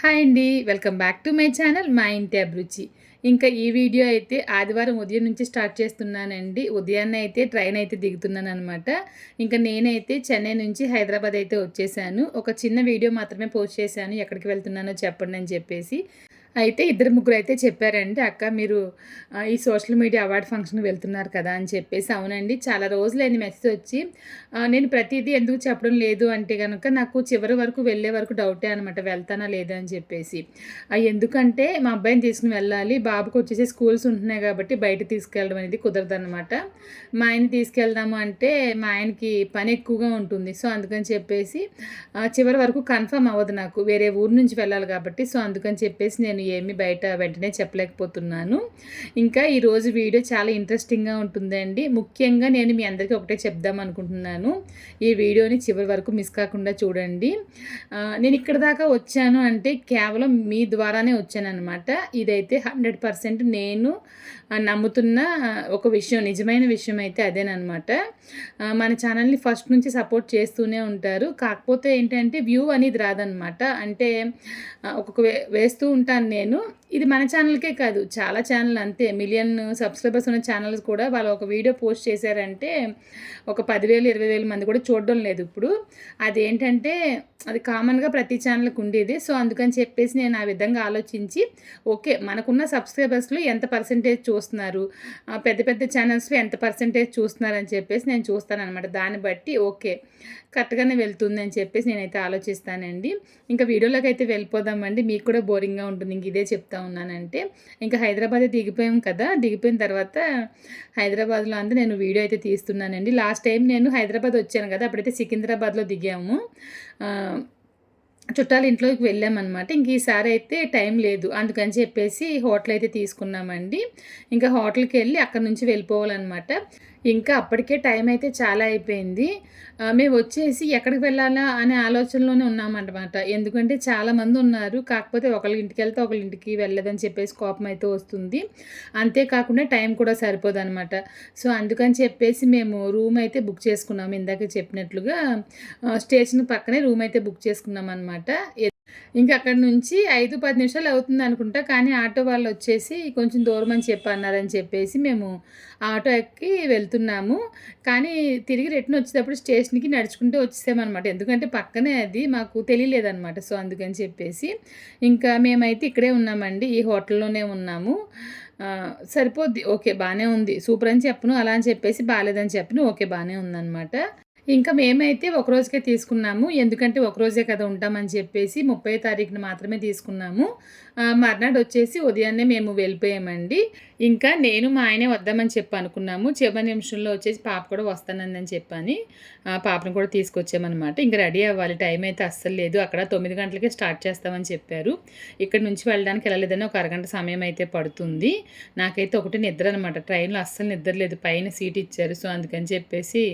Hi అండి. Welcome back to my channel మా ఇంటి అభిరుచి. ఇంకా ఈ వీడియో అయితే ఆదివారం ఉదయం నుంచి స్టార్ట్ చేస్తున్నానండి. ఉదయాన్నే అయితే ట్రైన్ అయితే దిగుతున్నాను అనమాట ఇంకా నేనైతే చెన్నై నుంచి హైదరాబాద్ అయితే వచ్చేసాను. ఒక చిన్న వీడియో మాత్రమే పోస్ట్ చేశాను. ఎక్కడికి వెళ్తున్నానో చెప్పండి అని చెప్పేసి. అయితే ఇద్దరు ముగ్గురు అయితే చెప్పారండి అక్క మీరు ఈ సోషల్ మీడియా అవార్డ్ ఫంక్షన్ వెళ్తున్నారు కదా అని చెప్పేసి. అవునండి చాలా రోజులైంది మెసేజ్ వచ్చి. నేను ప్రతిదీ ఎందుకు చెప్పడం లేదు అంటే కనుక నాకు చివరి వరకు వెళ్ళే వరకు డౌటే అనమాట వెళ్తానా లేదా అని చెప్పేసి. ఎందుకంటే మా అబ్బాయిని తీసుకుని వెళ్ళాలి బాబుకి వచ్చేసి స్కూల్స్ ఉంటున్నాయి కాబట్టి బయట తీసుకెళ్ళడం అనేది కుదరదనమాట మా ఆయన తీసుకెళ్దాము అంటే మా ఆయనకి పని ఎక్కువగా ఉంటుంది. సో అందుకని చెప్పేసి చివరి వరకు కన్ఫర్మ్ అవ్వదు నాకు. వేరే ఊరు నుంచి వెళ్ళాలి కాబట్టి. సో అందుకని చెప్పేసి నేను ఏమి బయట వెంటనే చెప్పలేకపోతున్నాను. ఇంకా ఈరోజు వీడియో చాలా ఇంట్రెస్టింగ్గా ఉంటుందండి. ముఖ్యంగా నేను మీ అందరికీ ఒకటే చెప్దాం అనుకుంటున్నాను. ఈ వీడియోని చివరి వరకు మిస్ కాకుండా చూడండి. నేను ఇక్కడ దాకా వచ్చాను అంటే కేవలం మీ ద్వారానే వచ్చాను అనమాట ఇదైతే హండ్రెడ్ పర్సెంట్ నేను నమ్ముతున్న ఒక విషయం నిజమైన విషయం అయితే అదేనమాట మన ఛానల్ని ఫస్ట్ నుంచి సపోర్ట్ చేస్తూనే ఉంటారు. కాకపోతే ఏంటంటే వ్యూ అనేది రాదనమాట అంటే ఒక్కొక్క వేస్తూ ఉంటాను నేను. ఇది మన ఛానల్కే కాదు చాలా ఛానల్ అంతే. మిలియన్ సబ్స్క్రైబర్స్ ఉన్న ఛానల్స్ కూడా వాళ్ళు ఒక వీడియో పోస్ట్ చేశారంటే ఒక పదివేలు ఇరవై వేల మంది కూడా చూడడం లేదు ఇప్పుడు. అదేంటంటే అది కామన్గా ప్రతి ఛానల్కి ఉండేది. సో అందుకని చెప్పేసి నేను ఆ విధంగా ఆలోచించి ఓకే మనకున్న సబ్స్క్రైబర్స్లో ఎంత పర్సంటేజ్ చూస్తున్నారు? పెద్ద పెద్ద ఛానల్స్లో ఎంత పర్సంటేజ్ అని చెప్పేసి నేను చూస్తానమాట దాన్ని బట్టి ఓకే కరెక్ట్గానే వెళ్తుంది అని చెప్పేసి నేనైతే ఆలోచిస్తానండి. ఇంకా వీడియోలోకి అయితే వెళ్ళిపోదామండి మీకు కూడా బోరింగ్గా ఉంటుంది ఇంక ఇదే చెప్తా ఉన్నానంటే ఇంకా హైదరాబాద్ దిగిపోయాం కదా దిగిపోయిన తర్వాత హైదరాబాద్లో అంతా నేను వీడియో అయితే తీస్తున్నానండి. లాస్ట్ టైం నేను హైదరాబాద్ వచ్చాను కదా అప్పుడైతే సికింద్రాబాద్లో దిగాము. చుట్టాల ఇంట్లోకి వెళ్ళామన్నమాట. ఇంక ఈసారి అయితే టైం లేదు. అందుకని చెప్పేసి హోటల్ అయితే తీసుకున్నామండి. ఇంకా హోటల్కి వెళ్ళి అక్కడ నుంచి వెళ్ళిపోవాలన్నమాట. ఇంకా అప్పటికే టైం అయితే చాలా అయిపోయింది. మేము వచ్చేసి ఎక్కడికి వెళ్ళాలా అనే ఆలోచనలోనే ఉన్నామన్నమాట. ఎందుకంటే చాలామంది ఉన్నారు. కాకపోతే ఒకళ్ళ ఇంటికి వెళ్తే ఒకళ్ళ ఇంటికి వెళ్ళదని చెప్పేసి కోపం అయితే వస్తుంది. అంతేకాకుండా టైం కూడా సరిపోదు అనమాట సో అందుకని చెప్పేసి మేము రూమ్ అయితే బుక్ చేసుకున్నాము. ఇందాక చెప్పినట్లుగా స్టేషన్ పక్కనే రూమ్ అయితే బుక్ చేసుకున్నాం అనమాట ఇంకా అక్కడ నుంచి ఐదు పది నిమిషాలు అవుతుంది అనుకుంటా కానీ ఆటో వాళ్ళు వచ్చేసి కొంచెం దూరం అని చెప్పన్నారని చెప్పేసి మేము ఆటో ఎక్కి వెళ్తున్నాము. కానీ తిరిగి రిటర్న్ వచ్చేటప్పుడు స్టేషన్కి నడుచుకుంటూ వచ్చేసామన్నమాట. ఎందుకంటే పక్కనే అది మాకు తెలియలేదన్నమాట. సో అందుకని చెప్పేసి ఇంకా మేమైతే ఇక్కడే ఉన్నామండి ఈ హోటల్లోనే ఉన్నాము. సరిపోద్ది. ఓకే బాగానే ఉంది. సూపర్ అని చెప్పను అలా అని చెప్పేసి బాగాలేదని చెప్పను. ఓకే బాగానే ఉందన్నమాట. ఇంకా మేమైతే ఒక రోజుకే తీసుకున్నాము. ఎందుకంటే ఒక రోజే కదా ఉంటామని చెప్పేసి ముప్పై తారీఖున మాత్రమే తీసుకున్నాము. మర్నాడు వచ్చేసి ఉదయాన్నే మేము వెళ్ళిపోయామండి. ఇంకా నేను మా ఆయనే వద్దామని చెప్పి అనుకున్నాము చివరి నిమిషంలో వచ్చేసి పాప కూడా వస్తానందని చెప్పని పాపను కూడా తీసుకొచ్చామన్నమాట. ఇంకా రెడీ అవ్వాలి. టైం అయితే అస్సలు లేదు. అక్కడ తొమ్మిది గంటలకే స్టార్ట్ చేస్తామని చెప్పారు. ఇక్కడ నుంచి వెళ్ళడానికి వెళ్ళలేదని ఒక అరగంట సమయం అయితే పడుతుంది. నాకైతే ఒకటి నిద్ర అనమాట ట్రైన్లో అస్సలు నిద్ర లేదు. పైన సీట్ ఇచ్చారు. సో అందుకని చెప్పేసి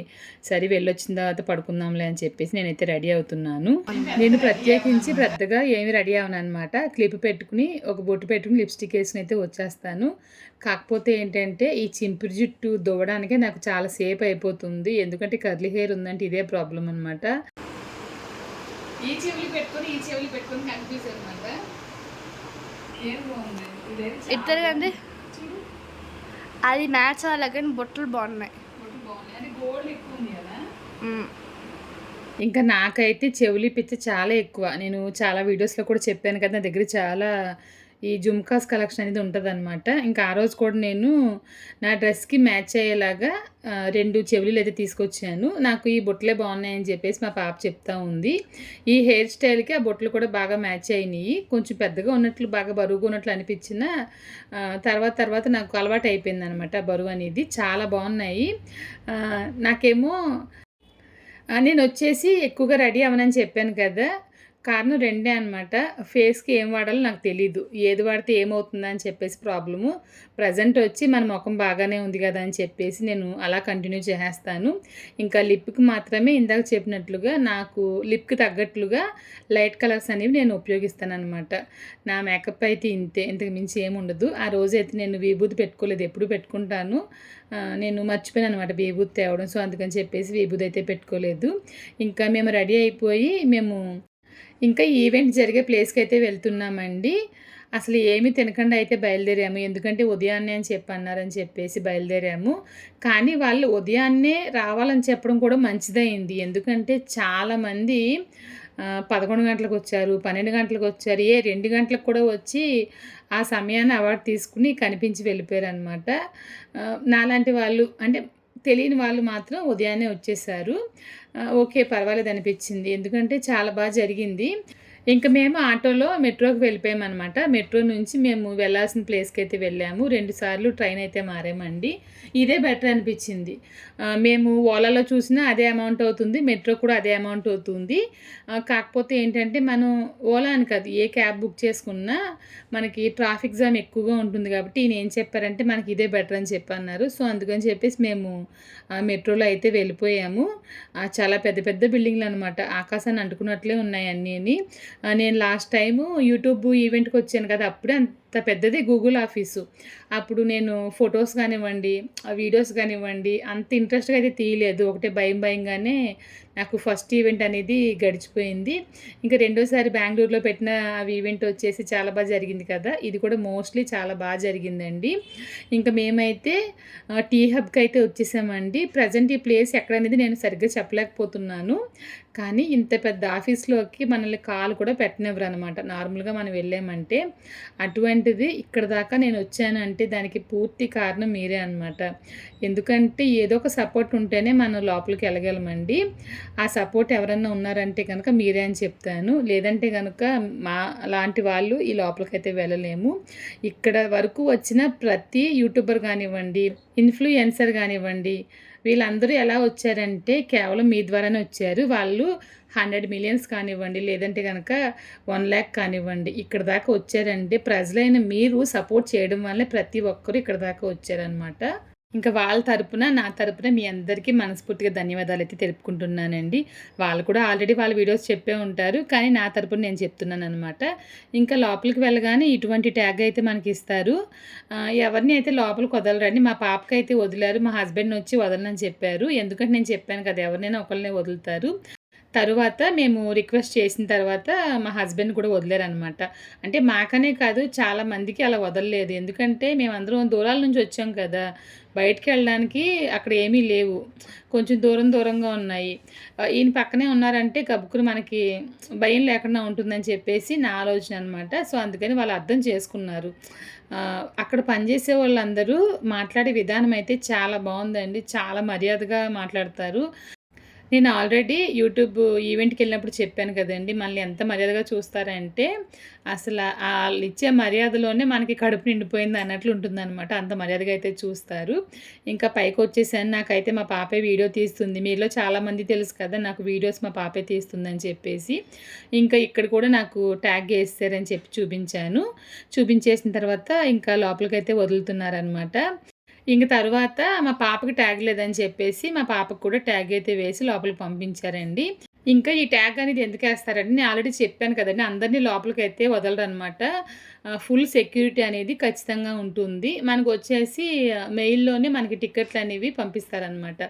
సరే వెళ్ళొచ్చిన తర్వాత పడుకుందాంలే అని చెప్పేసి నేనైతే రెడీ అవుతున్నాను. నేను ప్రత్యేకించి పెద్దగా ఏమి రెడీ అవను అనమాట క్లిప్ పెట్టుకుని ఒక బొట్టు పెట్టుకుని లిప్స్టిక్ వేసుకుని అయితే వచ్చేస్తాను. కాకపోతే ఏంటంటే ఈ చింపిరి జుట్టు దువ్వడానికే నాకు చాలా సేపు అయిపోతుంది. ఎందుకంటే కర్లీ హెయిర్ ఉందంటే ఇదే ప్రాబ్లం అనమాట ఈ చెవులు పెట్టుకొని ఈ చెవులు పెట్టుకొని కన్ఫ్యూజ్ అనమాట ఇద్దరు కండి అది మ్యాచ్ అవ్వాలి కానీ బొట్టలు బాగున్నాయి. ఇంకా నాకైతే చెవులి పిచ్చి చాలా ఎక్కువ. నేను చాలా వీడియోస్లో కూడా చెప్పాను కదా నా దగ్గర చాలా ఈ జుమ్కాస్ కలెక్షన్ అనేది ఉంటుందన్నమాట. ఇంకా ఆ రోజు కూడా నేను నా డ్రెస్కి మ్యాచ్ అయ్యేలాగా రెండు చెవులు అయితే తీసుకొచ్చాను. నాకు ఈ బొట్టలే బాగున్నాయని చెప్పేసి మా పాప చెప్తా ఉంది. ఈ హెయిర్ స్టైల్కి ఆ బొట్టలు కూడా బాగా మ్యాచ్ అయినాయి. కొంచెం పెద్దగా ఉన్నట్లు బాగా బరువుగా ఉన్నట్లు అనిపించిన తర్వాత తర్వాత నాకు అలవాటు అయిపోయింది అనమాట బరువు అనేది. చాలా బాగున్నాయి. నాకేమో నేను వచ్చేసి ఎక్కువగా రెడీ అవ్వనని చెప్పాను కదా. కారణం రెండే అనమాట ఫేస్కి ఏం వాడాలో నాకు తెలీదు. ఏది వాడితే ఏమవుతుందా అని చెప్పేసి ప్రాబ్లము. ప్రజెంట్ వచ్చి మన ముఖం బాగానే ఉంది కదా అని చెప్పేసి నేను అలా కంటిన్యూ చేసేస్తాను. ఇంకా లిప్కి మాత్రమే ఇందాక చెప్పినట్లుగా నాకు లిప్కి తగ్గట్లుగా లైట్ కలర్స్ అనేవి నేను ఉపయోగిస్తాను అనమాట నా మేకప్ అయితే ఇంతే ఇంతకు మించి ఏముండదు ఆ రోజు అయితే నేను విభూతి పెట్టుకోలేదు ఎప్పుడు పెట్టుకుంటాను. నేను మర్చిపోయాను అనమాట విభూతి తేవడం. సో అందుకని చెప్పేసి విభూతి అయితే పెట్టుకోలేదు. ఇంకా మేము రెడీ అయిపోయి మేము ఇంకా ఈవెంట్ జరిగే ప్లేస్కి అయితే వెళ్తున్నామండి. అసలు ఏమి తినకుండా అయితే బయలుదేరాము. ఎందుకంటే ఉదయాన్నే అని చెప్పన్నారని చెప్పేసి బయలుదేరాము. కానీ వాళ్ళు ఉదయాన్నే రావాలని చెప్పడం కూడా మంచిదైంది ఎందుకంటే చాలామంది పదకొండు గంటలకు వచ్చారు పన్నెండు గంటలకు వచ్చారు. ఏ రెండు గంటలకు కూడా వచ్చి ఆ సమయాన్ని అవార్డు తీసుకుని కనిపించి వెళ్ళిపోయారు అనమాట నాలాంటి వాళ్ళు అంటే తెలియని వాళ్ళు మాత్రం ఉదయాన్నే వచ్చేసారు. ఓకే పర్వాలేదు అనిపించింది. ఎందుకంటే చాలా బాగా జరిగింది. ఇంకా మేము ఆటోలో మెట్రోకి వెళ్ళిపోయామన్నమాట. మెట్రో నుంచి మేము వెళ్ళాల్సిన ప్లేస్కి అయితే వెళ్ళాము. రెండుసార్లు ట్రైన్ అయితే మారామండి. ఇదే బెటర్ అనిపించింది. మేము ఓలాలో చూసినా అదే అమౌంట్ అవుతుంది మెట్రో కూడా అదే అమౌంట్ అవుతుంది. కాకపోతే ఏంటంటే మనం ఓలా అని కాదు ఏ క్యాబ్ బుక్ చేసుకున్నా మనకి ట్రాఫిక్ జామ్ ఎక్కువగా ఉంటుంది కాబట్టి ఈయన ఏం చెప్పారంటే మనకి ఇదే బెటర్ అని చెప్పి అన్నారు సో అందుకని చెప్పేసి మేము మెట్రోలో అయితే వెళ్ళిపోయాము. చాలా పెద్ద పెద్ద బిల్డింగ్లు అనమాట ఆకాశాన్ని అంటుకున్నట్లే ఉన్నాయి అన్నీ నేను లాస్ట్ టైము యూట్యూబ్ ఈవెంట్కి వచ్చాను కదా అప్పుడే అంత పెద్దది గూగుల్ ఆఫీసు. అప్పుడు నేను ఫొటోస్ కానివ్వండి ఆ వీడియోస్ కానివ్వండి అంత ఇంట్రెస్ట్గా అయితే తీయలేదు. ఒకటే భయం భయంగానే నాకు ఫస్ట్ ఈవెంట్ అనేది గడిచిపోయింది. ఇంకా రెండోసారి బెంగళూరులో పెట్టిన అవి ఈవెంట్ వచ్చేసి చాలా బాగా జరిగింది కదా. ఇది కూడా మోస్ట్లీ చాలా బాగా జరిగిందండి. ఇంకా మేమైతే టీ హబ్కి అయితే వచ్చేసామండి. ప్రజెంట్ ఈ ప్లేస్ ఎక్కడనేది నేను సరిగ్గా చెప్పలేకపోతున్నాను. కానీ ఇంత పెద్ద ఆఫీస్లోకి మనల్ని కాలు కూడా పెట్టనివ్వరు అనమాట నార్మల్గా మనం వెళ్ళామంటే అటువంటిది ఇక్కడ దాకా నేను వచ్చానంటే దానికి పూర్తి కారణం మీరే అనమాట ఎందుకంటే ఏదో ఒక సపోర్ట్ ఉంటేనే మనం లోపలికి వెళ్ళగలమండి. ఆ సపోర్ట్ ఎవరన్నా ఉన్నారంటే కనుక మీరే అని చెప్తాను. లేదంటే కనుక మా లాంటి వాళ్ళు ఈ లోపలికైతే వెళ్ళలేము. ఇక్కడ వరకు వచ్చిన ప్రతి యూట్యూబర్ కానివ్వండి ఇన్ఫ్లుయెన్సర్ కానివ్వండి వీళ్ళందరూ ఎలా వచ్చారంటే కేవలం మీ ద్వారానే వచ్చారు. వాళ్ళు హండ్రెడ్ మిలియన్స్ కానివ్వండి లేదంటే కనుక వన్ ల్యాక్ కానివ్వండి ఇక్కడ దాకా వచ్చారంటే ప్రజలైన మీరు సపోర్ట్ చేయడం వల్లే ప్రతి ఒక్కరు ఇక్కడ దాకా వచ్చారనమాట ఇంకా వాళ్ళ తరపున నా తరపున మీ అందరికీ మనస్ఫూర్తిగా ధన్యవాదాలు అయితే తెలుపుకుంటున్నానండి. వాళ్ళు కూడా ఆల్రెడీ వాళ్ళ వీడియోస్ చెప్పే ఉంటారు కానీ నా తరపున నేను చెప్తున్నాను అనమాట ఇంకా లోపలికి వెళ్ళగానే ఇటువంటి ట్యాగ్ అయితే మనకి ఇస్తారు. ఎవరిని అయితే లోపలికి వదలరండి మా పాపకి అయితే వదిలారు మా హస్బెండ్ వచ్చి వదలనని చెప్పారు. ఎందుకంటే నేను చెప్పాను కదా ఎవరినైనా ఒకరినే వదులుతారు. తరువాత మేము రిక్వెస్ట్ చేసిన తర్వాత మా హస్బెండ్ కూడా వదిలేరనమాట అంటే మాకనే కాదు చాలా మందికి అలా వదలలేదు. ఎందుకంటే మేమందరం దూరాల నుంచి వచ్చాం కదా. బయటికి వెళ్ళడానికి అక్కడ ఏమీ లేవు. కొంచెం దూరం దూరంగా ఉన్నాయి. ఈయన పక్కనే ఉన్నారంటే గబుక్కుని మనకి భయం లేకుండా ఉంటుందని చెప్పేసి నా ఆలోచన అనమాట సో అందుకని వాళ్ళు అర్థం చేసుకున్నారు. అక్కడ పనిచేసే వాళ్ళందరూ మాట్లాడే విధానం అయితే చాలా బాగుందండి. చాలా మర్యాదగా మాట్లాడతారు. నేను ఆల్రెడీ యూట్యూబ్ ఈవెంట్కి వెళ్ళినప్పుడు చెప్పాను కదండి మళ్ళీ ఎంత మర్యాదగా చూస్తారంటే అసలు వాళ్ళు ఇచ్చే మర్యాదలోనే మనకి కడుపు నిండిపోయింది అన్నట్లు ఉంటుందన్నమాట. అంత మర్యాదగా అయితే చూస్తారు. ఇంకా పైకి వచ్చేసాను. నాకైతే మా పాపే వీడియో తీస్తుంది. మీలో చాలామంది తెలుసు కదా నాకు వీడియోస్ మా పాపే తీస్తుందని చెప్పేసి. ఇంకా ఇక్కడ కూడా నాకు ట్యాగ్ వేస్తారని చెప్పి చూపించాను. చూపించేసిన తర్వాత ఇంకా లోపలికైతే వదులుతున్నారనమాట ఇంక తర్వాత మా పాపకి ట్యాగ్ లేదని చెప్పేసి మా పాపకు కూడా ట్యాగ్ అయితే వేసి లోపలికి పంపించారండి. ఇంకా ఈ ట్యాగ్ అనేది ఎందుకు వేస్తారంటే నేను ఆల్రెడీ చెప్పాను కదండి అందరినీ లోపలికి అయితే వదలరు అనమాట ఫుల్ సెక్యూరిటీ అనేది ఖచ్చితంగా ఉంటుంది. మనకు వచ్చేసి మెయిల్లోనే మనకి టికెట్లు అనేవి పంపిస్తారనమాట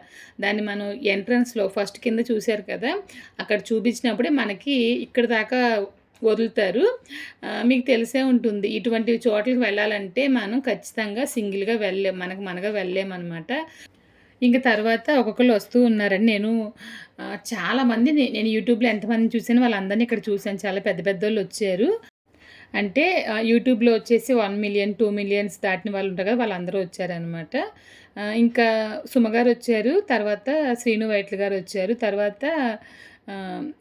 దాన్ని మనం ఎంట్రన్స్లో ఫస్ట్ కింద చూశారు కదా అక్కడ చూపించినప్పుడే మనకి ఇక్కడ దాకా వదులుతారు. మీకు తెలిసే ఉంటుంది. ఇటువంటి చోట్లకి వెళ్ళాలంటే మనం ఖచ్చితంగా సింగిల్గా వెళ్ళలేం మనకు మనగా వెళ్ళలేమన్నమాట. ఇంకా తర్వాత ఒక్కొక్కరు వస్తూ ఉన్నారని నేను చాలామంది చాలా నేను యూట్యూబ్లో ఎంతమందిని చూసాను వాళ్ళందరినీ ఇక్కడ చూశాను. చాలా పెద్ద పెద్ద వాళ్ళు వచ్చారు. అంటే యూట్యూబ్లో వచ్చేసి వన్ మిలియన్ టూ మిలియన్స్ దాటిన వాళ్ళు ఉంటారు కదా వాళ్ళందరూ వచ్చారనమాట ఇంకా సుమగారు వచ్చారు. తర్వాత శ్రీను వైట్ల గారు వచ్చారు. తర్వాత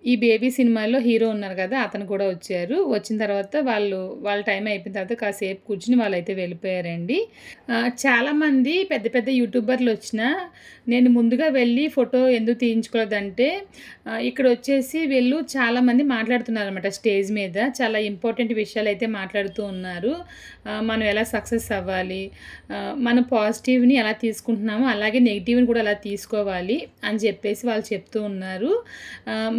ఈ బేబీ సినిమాలో హీరో ఉన్నారు కదా అతను కూడా వచ్చారు. వచ్చిన తర్వాత వాళ్ళు వాళ్ళ టైం అయిపోయిన తర్వాత కాసేపు కూర్చుని వాళ్ళైతే వెళ్ళిపోయారండి. చాలామంది పెద్ద పెద్ద యూట్యూబర్లు వచ్చినా నేను ముందుగా వెళ్ళి ఫోటో ఎందుకు తీయించుకోలేదంటే ఇక్కడ వచ్చేసి వీళ్ళు చాలామంది మాట్లాడుతున్నారు అనమాట స్టేజ్ మీద. చాలా ఇంపార్టెంట్ విషయాలు అయితే మాట్లాడుతూ ఉన్నారు. మనం ఎలా సక్సెస్ అవ్వాలి? మన పాజిటివ్ని ఎలా తీసుకుంటున్నామో అలాగే నెగిటివ్ని కూడా ఎలా తీసుకోవాలి అని చెప్పేసి వాళ్ళు చెప్తూ ఉన్నారు.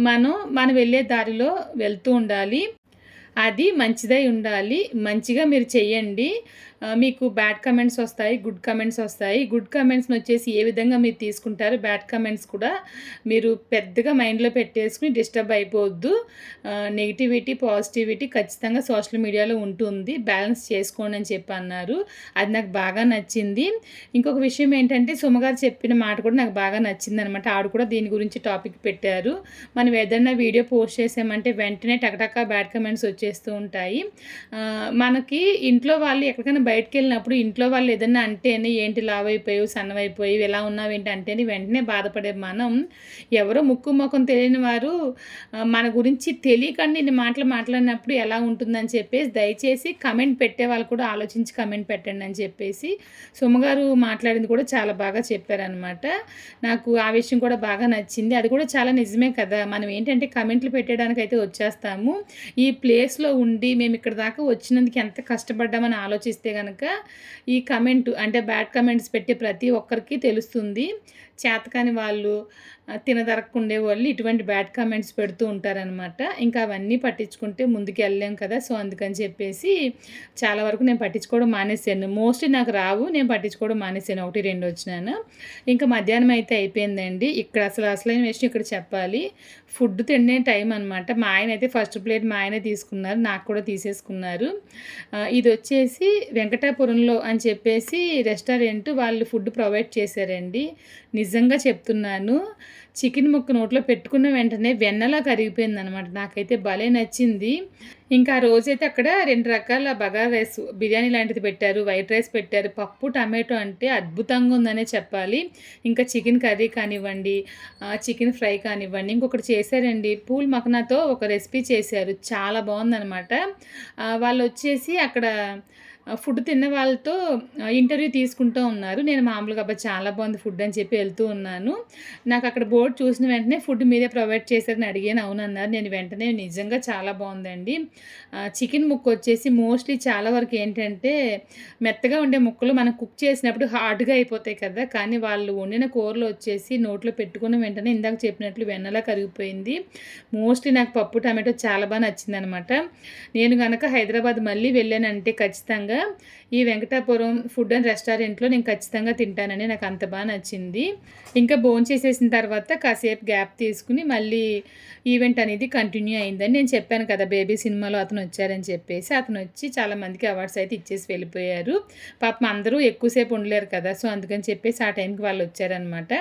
మనం మనం వెళ్ళే దారిలో వెళ్తూ ఉండాలి. అది మంచిదై ఉండాలి. మంచిగా మీరు చెయ్యండి. మీకు బ్యాడ్ కమెంట్స్ వస్తాయి గుడ్ కమెంట్స్ వస్తాయి. గుడ్ కమెంట్స్ని వచ్చేసి ఏ విధంగా మీరు తీసుకుంటారు బ్యాడ్ కమెంట్స్ కూడా మీరు పెద్దగా మైండ్లో పెట్టేసుకుని డిస్టర్బ్ అయిపోవద్దు. నెగిటివిటీ పాజిటివిటీ ఖచ్చితంగా సోషల్ మీడియాలో ఉంటుంది. బ్యాలెన్స్ చేసుకోండి అని చెప్పి అన్నారు. అది నాకు బాగా నచ్చింది. ఇంకొక విషయం ఏంటంటే సుమగారు చెప్పిన మాట కూడా నాకు బాగా నచ్చింది అనమాట ఆవిడ కూడా దీని గురించి టాపిక్ పెట్టారు. మనం ఏదైనా వీడియో పోస్ట్ చేసామంటే వెంటనే టకటక బ్యాడ్ కమెంట్స్ వచ్చేస్తూ ఉంటాయి. మనకి ఇంట్లో వాళ్ళు ఎక్కడికైనా బయటకు వెళ్ళినప్పుడు ఇంట్లో వాళ్ళు ఏదైనా అంటేనే ఏంటి లావ్ సన్నవైపోయి ఎలా ఉన్నావు ఏంటి? అంటేనే వెంటనే బాధపడే మనం ఎవరో ముక్కు ముఖం తెలియని వారు మన గురించి తెలియకండి ఇన్ని మాటలు మాట్లాడినప్పుడు ఎలా ఉంటుందని చెప్పేసి దయచేసి కమెంట్ పెట్టే వాళ్ళు కూడా ఆలోచించి కమెంట్ పెట్టండి అని చెప్పేసి సుమగారు మాట్లాడింది కూడా చాలా బాగా చెప్పారనమాట నాకు ఆ విషయం కూడా బాగా నచ్చింది. అది కూడా చాలా నిజమే కదా. మనం ఏంటంటే కమెంట్లు పెట్టడానికి అయితే వచ్చేస్తాము. ఈ ప్లేస్లో ఉండి మేము ఇక్కడ దాకా వచ్చినందుకు ఎంత కష్టపడ్డామని ఆలోచిస్తే కనుక ఈ కమెంట్ అంటే బ్యాడ్ కమెంట్స్ పెట్టే ప్రతి ఒక్కరికి తెలుస్తుంది. చేతకాని వాళ్ళు ఆ, తినదరక్కుండే వాళ్ళు ఇటువంటి బ్యాడ్ కామెంట్స్ పెడుతూ ఉంటారనమాట ఇంకా అవన్నీ పట్టించుకుంటే ముందుకు వెళ్ళాం కదా. సో అందుకని చెప్పేసి చాలా వరకు నేను పట్టించుకోవడం మానేశాను. మోస్ట్లీ నాకు రావు నేను పట్టించుకోవడం మానేశాను. ఒకటి రెండు వచ్చినాను. ఇంకా మధ్యాహ్నం అయితే అయిపోయిందండి. ఇక్కడ అసలు అసలైన విషయం ఇక్కడ చెప్పాలి. ఫుడ్ తినే టైం అనమాట మా ఆయన అయితే ఫస్ట్ ప్లేట్ మా ఆయనే తీసుకున్నారు. నాకు కూడా తీసేసుకున్నారు. ఇది వచ్చేసి వెంకటాపురంలో అని చెప్పేసి రెస్టారెంట్ వాళ్ళు ఫుడ్ ప్రొవైడ్ చేశారండి. నిజ నిజంగా చెప్తున్నాను. చికెన్ ముక్క నోట్లో పెట్టుకున్న వెంటనే వెన్నలా కరిగిపోయింది అనమాట నాకైతే భలే నచ్చింది. ఇంకా ఆ రోజైతే అక్కడ రెండు రకాల బగారా రైస్ బిర్యానీ లాంటిది పెట్టారు. వైట్ రైస్ పెట్టారు. పప్పు టమాటో అంటే అద్భుతంగా ఉందనే చెప్పాలి. ఇంకా చికెన్ కర్రీ కానివ్వండి చికెన్ ఫ్రై కానివ్వండి ఇంకొకటి చేశారండి. పూల్ మఖనాతో ఒక రెసిపీ చేశారు. చాలా బాగుందనమాట వాళ్ళు వచ్చేసి అక్కడ ఫుడ్ తిన్న వాళ్ళతో ఇంటర్వ్యూ తీసుకుంటూ ఉన్నారు. నేను మామూలుగా అబ్బా చాలా బాగుంది ఫుడ్ అని చెప్పి వెళ్తూ ఉన్నాను. నాకు అక్కడ బోర్డు చూసిన వెంటనే ఫుడ్ మీరే ప్రొవైడ్ చేశారని అడిగాను. అవునన్నారు. నేను వెంటనే నిజంగా చాలా బాగుందండి. చికెన్ ముక్క వచ్చేసి మోస్ట్లీ చాలా వరకు ఏంటంటే మెత్తగా ఉండే ముక్కలు మనం కుక్ చేసినప్పుడు హార్డ్గా అయిపోతాయి కదా. కానీ వాళ్ళు వండిన కూరలు వచ్చేసి నోట్లో పెట్టుకున్న వెంటనే ఇందాక చెప్పినట్లు వెన్నలా కరిగిపోయింది. మోస్ట్లీ నాకు పప్పు టమాటో చాలా బాగా నచ్చిందనమాట. నేను కనుక హైదరాబాద్ మళ్ళీ వెళ్ళానంటే ఖచ్చితంగా bunları. ఈ వెంకటాపురం ఫుడ్ అండ్ రెస్టారెంట్లో నేను ఖచ్చితంగా తింటానని నాకు అంత బాగా నచ్చింది. ఇంకా భోజనం చేసేసిన తర్వాత కాసేపు గ్యాప్ తీసుకుని మళ్ళీ ఈవెంట్ అనేది కంటిన్యూ అయిందని నేను చెప్పాను కదా బేబీ సినిమాలో అతను వచ్చారని చెప్పేసి. అతను వచ్చి చాలా మందికి అవార్డ్స్ అయితే ఇచ్చేసి వెళ్ళిపోయారు. పాపం అందరూ ఎక్కువసేపు ఉండలేరు కదా సో అందుకని చెప్పేసి ఆ టైంకి వాళ్ళు వచ్చారనమాట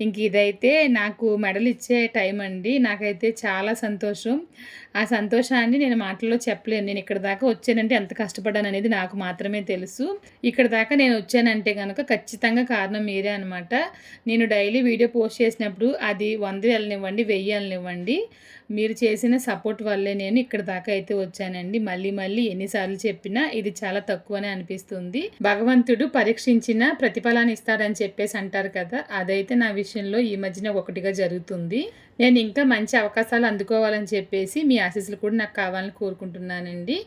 ఇంక ఇదైతే నాకు మెడల్ ఇచ్చే టైం అండి. నాకైతే చాలా సంతోషం. ఆ సంతోషాన్ని నేను మాటల్లో చెప్పలేను. నేను ఇక్కడ దాకా వచ్చానంటే ఎంత కష్టపడ్డాను అనేది నాకు మాత్రమే తెలుసు. ఇక్కడ దాకా నేను వచ్చానంటే కనుక ఖచ్చితంగా కారణం మీరే అనమాట నేను డైలీ వీడియో పోస్ట్ చేసినప్పుడు అది వంద వెళ్ళనివ్వండి వెయ్యి వెళ్ళనివ్వండి మీరు చేసిన సపోర్ట్ వల్లే నేను ఇక్కడ దాకా అయితే వచ్చానండి. మళ్ళీ మళ్ళీ ఎన్నిసార్లు చెప్పినా ఇది చాలా తక్కువనే అనిపిస్తుంది. భగవంతుడు పరీక్షించిన ప్రతిఫలాన్ని ఇస్తాడని చెప్పేసి అంటారు కదా అదైతే నా విషయంలో ఈ మధ్యన ఒకటిగా జరుగుతుంది. నేను ఇంకా మంచి అవకాశాలు అందుకోవాలని చెప్పేసి మీ ఆశీస్సులు కూడా నాకు కావాలని కోరుకుంటున్నానండి.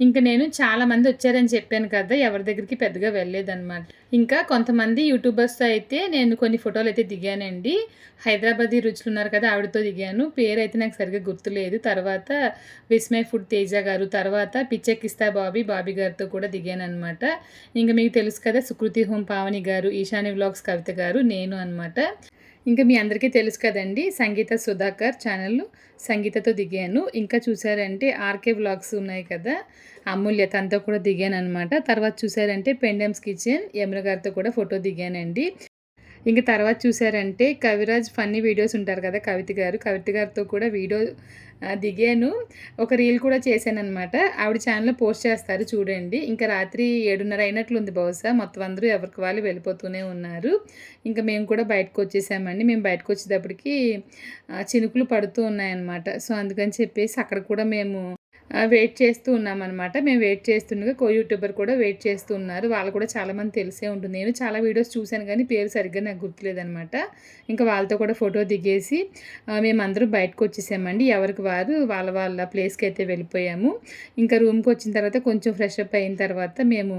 ఇంకా నేను చాలా మంది వచ్చారని చెప్పాను కదా ఎవరి దగ్గరికి పెద్దగా వెళ్ళలేదన్నమాట. ఇంకా కొంతమంది యూట్యూబర్స్తో అయితే నేను కొన్ని ఫోటోలు అయితే దిగానండి. హైదరాబాదీ రుచులు ఉన్నారు కదా ఆవిడతో దిగాను. పేరు అయితే నాకు సరిగ్గా గుర్తులేదు. తర్వాత విస్మయ్ ఫుడ్ తేజ గారు తర్వాత పిచ్చెక్కిస్తా బాబీ బాబీ గారితో కూడా దిగాను అనమాట ఇంకా మీకు తెలుసు కదా సుకృతి హోం పావని గారు ఈశాని వ్లాగ్స్ కవిత గారు నేను అనమాట ఇంకా మీ అందరికీ తెలుసు కదండి సంగీత సుధాకర్ ఛానల్ సంగీతతో దిగాను. ఇంకా చూసారంటే ఆర్కే వ్లాగ్స్ ఉన్నాయి కదా అమూల్య తనతో కూడా దిగాను అనమాట తర్వాత చూసారంటే పెండమ్స్ కిచెన్ యమున గారితో కూడా ఫోటో దిగానండి. ఇంక తర్వాత చూసారంటే కవిరాజ్ ఫన్నీ వీడియోస్ ఉంటారు కదా కవిత గారు. కవిత గారితో కూడా వీడియో దిగాను. ఒక రీల్ కూడా చేశాను అనమాట ఆవిడ ఛానల్లో పోస్ట్ చేస్తారు చూడండి. ఇంకా రాత్రి ఏడున్నర అయినట్లుంది బహుశా. మొత్తం అందరూ ఎవరికి వాళ్ళు వెళ్ళిపోతూనే ఉన్నారు. ఇంకా మేము కూడా బయటకు వచ్చేసామండి. మేము బయటకు వచ్చేటప్పటికి చినుకులు పడుతూ ఉన్నాయన్నమాట. సో అందుకని చెప్పేసి అక్కడ కూడా మేము వెయిట్ చేస్తూ ఉన్నామన్నమాట. మేము వెయిట్ చేస్తుండగా కో యూట్యూబర్ కూడా వెయిట్ చేస్తూ ఉన్నారు. వాళ్ళు కూడా చాలామంది తెలిసే ఉంటుంది. నేను చాలా వీడియోస్ చూశాను కానీ పేరు సరిగ్గా నాకు గుర్తులేదనమాట ఇంకా వాళ్ళతో కూడా ఫోటో దిగేసి మేమందరూ బయటకు వచ్చేసామండి. ఎవరికి వారు వాళ్ళ వాళ్ళ ప్లేస్కి అయితే వెళ్ళిపోయాము. ఇంకా రూమ్కి వచ్చిన తర్వాత కొంచెం ఫ్రెష్ అప్ అయిన తర్వాత మేము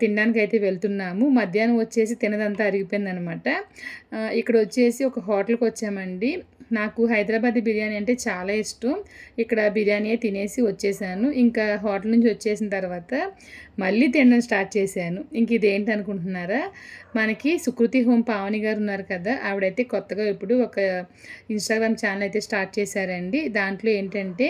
తినడానికి అయితే వెళ్తున్నాము. మధ్యాహ్నం వచ్చేసి తినదంతా అరిగిపోయిందనమాట ఇక్కడ వచ్చేసి ఒక హోటల్కి వచ్చామండి. నాకు హైదరాబాద్ బిర్యానీ అంటే చాలా ఇష్టం. ఇక్కడ బిర్యానీ తినేసి తినేసి వచ్చేసాను. ఇంకా హోటల్ నుంచి వచ్చేసిన తర్వాత మళ్ళీ తినడం స్టార్ట్ చేశాను. ఇంక ఇదేంటి అనుకుంటున్నారా? మనకి సుకృతి హోమ్ పావని గారు ఉన్నారు కదా ఆవిడైతే కొత్తగా ఇప్పుడు ఒక ఇన్స్టాగ్రామ్ ఛానల్ అయితే స్టార్ట్ చేశారండి. దాంట్లో ఏంటంటే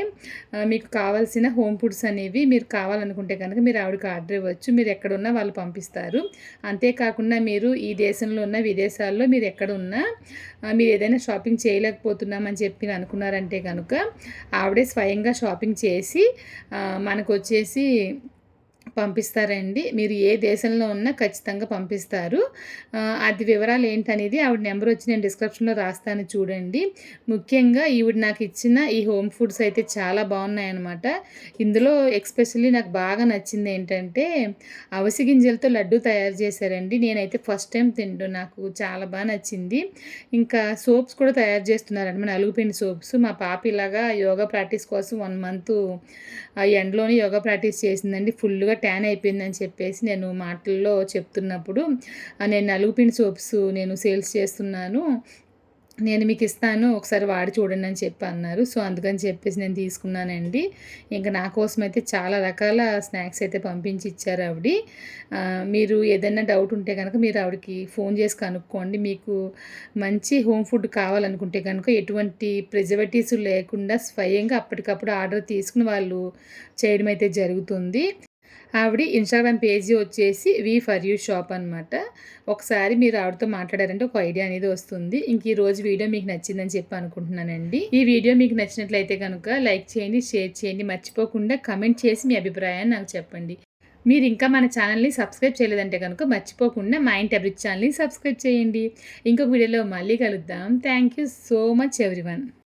మీకు కావాల్సిన హోమ్ ఫుడ్స్ అనేవి మీరు కావాలనుకుంటే కనుక మీరు ఆవిడకి ఆర్డర్ ఇవ్వచ్చు. మీరు ఎక్కడ ఉన్నా వాళ్ళు పంపిస్తారు. అంతేకాకుండా మీరు ఈ దేశంలో ఉన్న విదేశాల్లో మీరు ఎక్కడ ఉన్నా మీరు ఏదైనా షాపింగ్ చేయలేకపోతున్నామని చెప్పి అనుకున్నారంటే కనుక ఆవిడే స్వయంగా షాపింగ్ చేసి మనకు వచ్చేసి పంపిస్తారండి. మీరు ఏ దేశంలో ఉన్నా ఖచ్చితంగా పంపిస్తారు. అది వివరాలు ఏంటనేది ఆవిడ నెంబర్ వచ్చి నేను డిస్క్రిప్షన్లో రాస్తాను చూడండి. ముఖ్యంగా ఈవిడ నాకు ఇచ్చిన ఈ హోమ్ ఫుడ్స్ అయితే చాలా బాగున్నాయి అనమాట ఇందులో ఎక్స్పెషల్లీ నాకు బాగా నచ్చింది ఏంటంటే అవసి గింజలతో లడ్డు తయారు చేశారండి. నేనైతే ఫస్ట్ టైం తింటూ నాకు చాలా బాగా నచ్చింది. ఇంకా సోప్స్ కూడా తయారు చేస్తున్నారండి. మన అలుగుపిండి సోప్స్. మా పాప ఇలాగా యోగా ప్రాక్టీస్ కోసం వన్ మంత్ ఆ ఎండలోనే యోగా ప్రాక్టీస్ చేసిందండి. ఫుల్గా ట్యాన్ అయిపోయిందని చెప్పేసి నేను మాటల్లో చెప్తున్నప్పుడు నేను నలుగుపిండి సోప్స్ నేను సేల్స్ చేస్తున్నాను. నేను మీకు ఇస్తాను. ఒకసారి వాడి చూడండి అని చెప్పి అన్నారు. సో అందుకని చెప్పేసి నేను తీసుకున్నానండి. ఇంకా నా కోసం అయితే చాలా రకాల స్నాక్స్ అయితే పంపించి ఇచ్చారు ఆవిడ. మీరు ఏదైనా డౌట్ ఉంటే కనుక మీరు ఆవిడకి ఫోన్ చేసి కనుక్కోండి. మీకు మంచి హోమ్ ఫుడ్ కావాలనుకుంటే కనుక ఎటువంటి ప్రిజర్వేటివ్స్ లేకుండా స్వయంగా అప్పటికప్పుడు ఆర్డర్ తీసుకుని వాళ్ళు చేయడం అయితే జరుగుతుంది. ఆవిడ ఇన్స్టాగ్రామ్ పేజీ వచ్చేసి వి ఫర్ యూ షాప్ అనమాట ఒకసారి మీరు ఆవిడతో మాట్లాడారంటే ఒక ఐడియా అనేది వస్తుంది. ఇంక ఈ రోజు వీడియో మీకు నచ్చిందని చెప్పి అనుకుంటున్నానండి. ఈ వీడియో మీకు నచ్చినట్లయితే కనుక లైక్ చేయండి షేర్ చేయండి. మర్చిపోకుండా కమెంట్ చేసి మీ అభిప్రాయాన్ని నాకు చెప్పండి. మీరు ఇంకా మన ఛానల్ని సబ్స్క్రైబ్ చేయలేదంటే కనుక మర్చిపోకుండా మా ఇంటి అభిరుచి ఛానల్ని సబ్స్క్రైబ్ చేయండి. ఇంకొక వీడియోలో మళ్ళీ కలుద్దాం. Thank you so much everyone.